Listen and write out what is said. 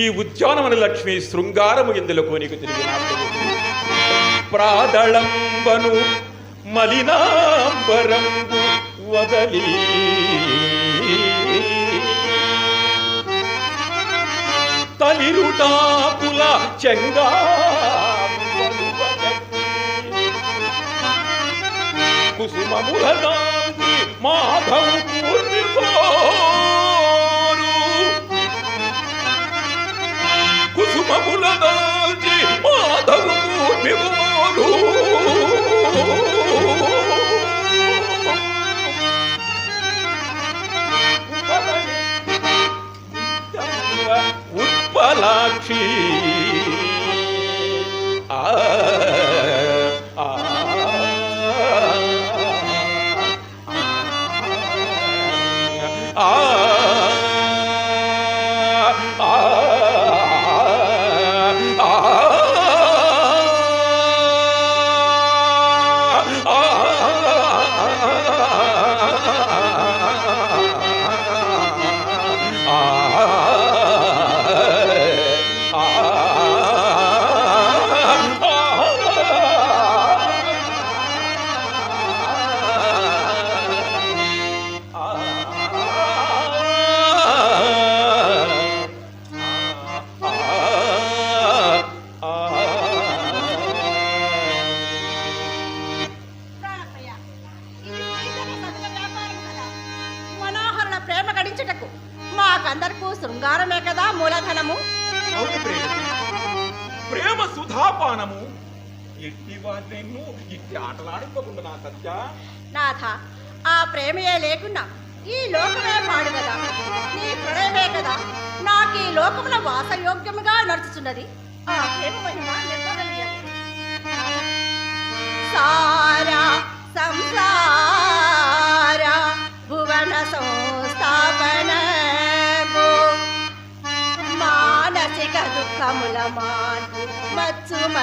ఈ ఉద్యానవన లక్ష్మి శృంగారము ఎందులకు నీకు తిరిగి ప్రాదళంబను మలినాంబరంబు వదలి. తలిరుటాపుల చెంగా कुसुम ममूल माधव पूर्ण कुसुम मूल जी माधव पूर्ण गोरू उत्पलाक्षी ఆ ప్రేమ గడించుటకు. మాకందరకు శృంగారమే కదా మూలధనము? ప్రేమ. ప్రేమ సుధాపానము. ఎట్టి వారినెన్ను ఇట్టి ఆటలాడిపోకుండా నా సత్య? నాథ ఆ ప్రేమయే లేకున్నా ఈ లోకమే పాడు కదా. నీ ప్రణయమే కదా. నాకు ఈ లోకమున వాసయోగ్యముగా నడుచుచున్నది. ఆ ప్రేమ మానసిక దుఃఖముల మాన్పు మచ్చుమ